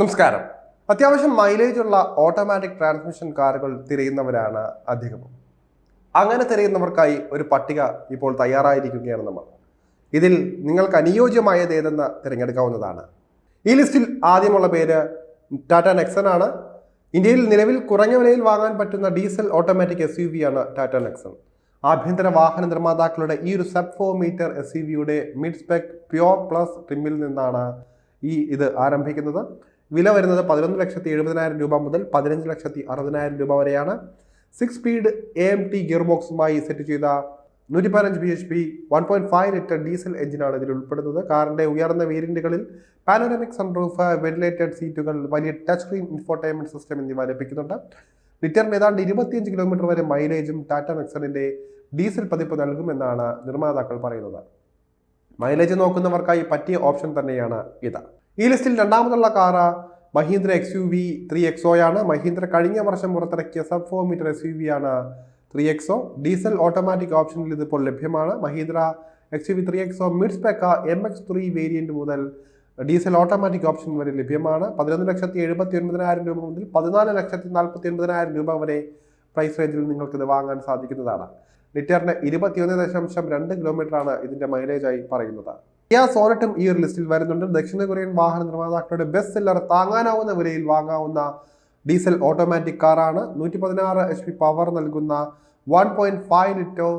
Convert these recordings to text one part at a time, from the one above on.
നമസ്കാരം. അത്യാവശ്യം മൈലേജ് ഉള്ള ഓട്ടോമാറ്റിക് ട്രാൻസ്മിഷൻ കാറുകൾ തിരയുന്നവരാണ് അധികവും. അങ്ങനെ തിരയുന്നവർക്കായി ഒരു പട്ടിക ഇപ്പോൾ തയ്യാറായിരിക്കുകയാണ് നമ്മൾ. ഇതിൽ നിങ്ങൾക്ക് അനുയോജ്യമായത് ഏതെന്ന് തിരഞ്ഞെടുക്കാവുന്നതാണ്. ഈ ലിസ്റ്റിൽ ആദ്യമുള്ള പേര് ടാറ്റ നെക്സൺ ആണ്. ഇന്ത്യയിൽ നിലവിൽ കുറഞ്ഞ വിലയിൽ വാങ്ങാൻ പറ്റുന്ന diesel automatic S U V ആണ് ടാറ്റ നെക്സൺ. ആഭ്യന്തര വാഹന നിർമ്മാതാക്കളുടെ ഈ ഒരു sub four meter S U വിയുടെ മിഡ് സ്പെക് പ്യോർ പ്ലസ് ട്രിമ്മിൽ നിന്നാണ് ഈ ഇത് ആരംഭിക്കുന്നത്. വില വരുന്നത് പതിനൊന്ന് ലക്ഷത്തി എഴുപതിനായിരം രൂപ മുതൽ പതിനഞ്ച് ലക്ഷത്തി അറുപതിനായിരം രൂപ വരെയാണ്. Six speed A M T gear ബോക്സുമായി set ചെയ്ത നൂറ്റി പതിനഞ്ച് B H P one point five litre diesel എഞ്ചിനാണ് ഇതിൽ ഉൾപ്പെടുന്നത്. കാറിന്റെ ഉയർന്ന വേരിയന്റുകളിൽ പാനോറമിക് സൺറൂഫ് വെന്റിലേറ്റഡ് സീറ്റുകൾ വലിയ ടച്ച് സ്ക്രീൻ ഇൻഫോർടൈൻമെന്റ് സിസ്റ്റം എന്നിവ ലഭിക്കുന്നുണ്ട്. ലിറ്ററിന് ഏതാണ്ട് ഇരുപത്തിയഞ്ച് കിലോമീറ്റർ വരെ മൈലേജും ടാറ്റ നെക്സണിന്റെ ഡീസൽ പതിപ്പ് നൽകുമെന്നാണ് നിർമ്മാതാക്കൾ പറയുന്നത്. മൈലേജ് നോക്കുന്നവർക്കായി പറ്റിയ ഓപ്ഷൻ തന്നെയാണ് ഇത്. ഈ ലിസ്റ്റിൽ രണ്ടാമതുള്ള car Mahindra X U V three എക്സോയാണ് Mahindra കഴിഞ്ഞ വർഷം പുറത്തിറക്കിയ sub four meter S U V ആണ് ത്രീ എക്സോ ഡീസൽ ഓട്ടോമാറ്റിക് ഓപ്ഷനിൽ ഇതിപ്പോൾ ലഭ്യമാണ്. Mahindra X U V three XO mid spec M X three variant മുതൽ ഡീസൽ ഓട്ടോമാറ്റിക് ഓപ്ഷൻ വരെ ലഭ്യമാണ്. പതിനൊന്ന് ലക്ഷത്തി എഴുപത്തി ഒൻപതിനായിരം രൂപ മുതൽ പതിനാല് ലക്ഷത്തി നാൽപ്പത്തി ഒൻപതിനായിരം രൂപ വരെ പ്രൈസ് റേഞ്ചിൽ നിങ്ങൾക്കിത് വാങ്ങാൻ സാധിക്കുന്നതാണ്. ലിറ്ററിന് ഇരുപത്തിയൊന്ന് ദശാംശം രണ്ട് കിലോമീറ്ററാണ് ഇതിന്റെ മൈലേജായി പറയുന്നത്. കിയ സോനറ്റും ഈ ഒരു ലിസ്റ്റിൽ വരുന്നുണ്ട്. ദക്ഷിണ കൊറിയൻ വാഹന നിർമ്മാതാക്കളുടെ ബെസ്റ്റ് സെല്ലർ താങ്ങാനാവുന്ന വിലയിൽ വാങ്ങാവുന്ന ഡീസൽ ഓട്ടോമാറ്റിക് കാറാണ് നൂറ്റി പതിനാറ് എച്ച് പി പവർ നൽകുന്ന one point five litre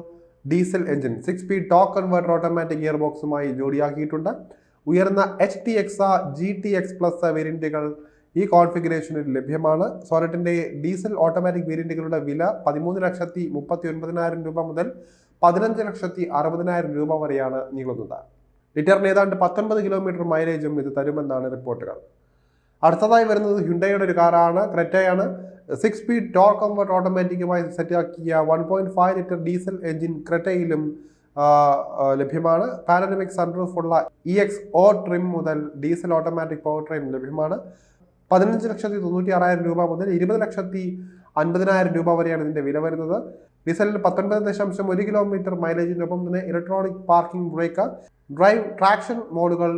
diesel engine six speed torque converter automatic gear ബോക്സുമായി ജോഡിയാക്കിയിട്ടുണ്ട്. ഉയർന്ന H T X G T X plus വേരിയന്റുകൾ ഈ കോൺഫിഗറേഷനിൽ ലഭ്യമാണ്. സോനറ്റിന്റെ ഡീസൽ ഓട്ടോമാറ്റിക് വേരിയന്റുകളുടെ വില പതിമൂന്ന് ലക്ഷത്തി മുപ്പത്തി ഒൻപതിനായിരം രൂപ മുതൽ പതിനഞ്ച് ലക്ഷത്തി അറുപതിനായിരം രൂപ വരെയാണ് നീളുന്നത്. ലിറ്ററിന് ഏതാണ്ട് പത്തൊൻപത് കിലോമീറ്റർ മൈലേജും ഇത് തരുമെന്നാണ് റിപ്പോർട്ടുകൾ. അടുത്തതായി വരുന്നത് ഹ്യുണ്ടയുടെ ഒരു കാറാണ്. ക്രെറ്റയാണ്. സിക്സ് സ്പീഡ് ടോർ കംഫർട്ട് ഓട്ടോമാറ്റിക്കുമായി സെറ്റാക്കിയ one point five litre diesel engine ക്രെറ്റയിലും ലഭ്യമാണ്. പാനഡമിക് സൺറൂഫുള്ള ഇ എക്സ് ഒ ട്രിം മുതൽ ഡീസൽ ഓട്ടോമാറ്റിക് പവർ ട്രെയിൻ ലഭ്യമാണ്. പതിനഞ്ച് ലക്ഷത്തി തൊണ്ണൂറ്റി ആറായിരം രൂപ മുതൽ ഇരുപത് ലക്ഷത്തി അൻപതിനായിരം രൂപ വരെയാണ് ഇതിന്റെ വില വരുന്നത്. ഡീസലിന് പത്തൊൻപത് ദശാംശം ഒരു കിലോമീറ്റർ മൈലേജിനൊപ്പം തന്നെ electronic parking brake drive traction മോഡുകൾ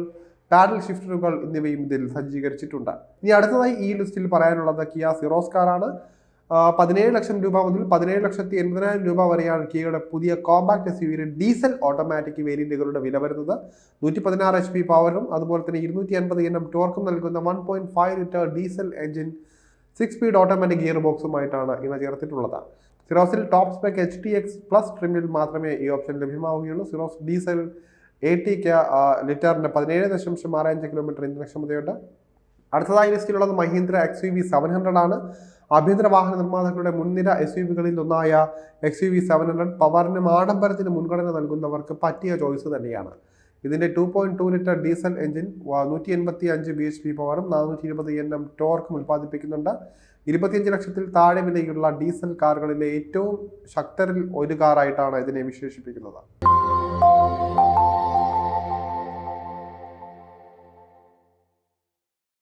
പാഡൽ ഷിഫ്റ്ററുകൾ എന്നിവയും ഇതിൽ സജ്ജീകരിച്ചിട്ടുണ്ട്. ഇനി അടുത്തതായി ഈ ലിസ്റ്റിൽ പറയാനുള്ളത് കിയ സിറോസ് കാറാണ് പതിനേഴ് ലക്ഷം രൂപ മുതൽ പതിനേഴ് ലക്ഷത്തി എൺപതിനായിരം രൂപ വരെയാണ് കിയയുടെ പുതിയ കോമ്പാക്ട് എസ് യുടെ ഡീസൽ ഓട്ടോമാറ്റിക് വേരിയന്റുകളുടെ വില വരുന്നത്. നൂറ്റി പതിനാറ് എച്ച് പി പവറും അതുപോലെ തന്നെ ഇരുന്നൂറ്റി അൻപത് എൻ എം ടോർക്കും നൽകുന്ന one point five litre diesel engine six speed automatic gear ബോക്സുമായിട്ടാണ് ഇവ ചേർത്തിട്ടുള്ളത്. സിറോസിൽ top spec H T X plus ട്രിമിൽ മാത്രമേ ഈ ഓപ്ഷൻ ലഭ്യമാവുകയുള്ളൂ. സിറോസ് ഡീസൽ എ ടിക്ക് ലിറ്ററിന് പതിനേഴ് ദശാംശം ആറ് അഞ്ച് കിലോമീറ്റർ ഇന്ധനക്ഷമതയുണ്ട്. അടുത്തതായി ലിസ്റ്റിലുള്ളത് Mahindra X U V seven hundred ആണ്. ആഭ്യന്തര വാഹന നിർമ്മാതാക്കളുടെ മുൻനിര എസ് യു വികളിൽ ഒന്നായ X U V seven hundred പവറിനും ആഡംബരത്തിന് മുൻഗണന നൽകുന്നവർക്ക് പറ്റിയ ചോയ്സ് തന്നെയാണ്. ഇതിന്റെ two point two litre diesel engine നൂറ്റി എൺപത്തി അഞ്ച് ബി എച്ച് പി പവറും നാനൂറ്റി ഇരുപത് എൻ എം ടോർക്കും ഉൽപ്പാദിപ്പിക്കുന്നുണ്ട്. ഇരുപത്തിയഞ്ച് ലക്ഷത്തിൽ താഴെ വിലയുള്ള ഡീസൽ കാറുകളിലെ ഏറ്റവും ശക്തരിൽ ഒരു കാറായിട്ടാണ് ഇതിനെ വിശേഷിപ്പിക്കുന്നത്.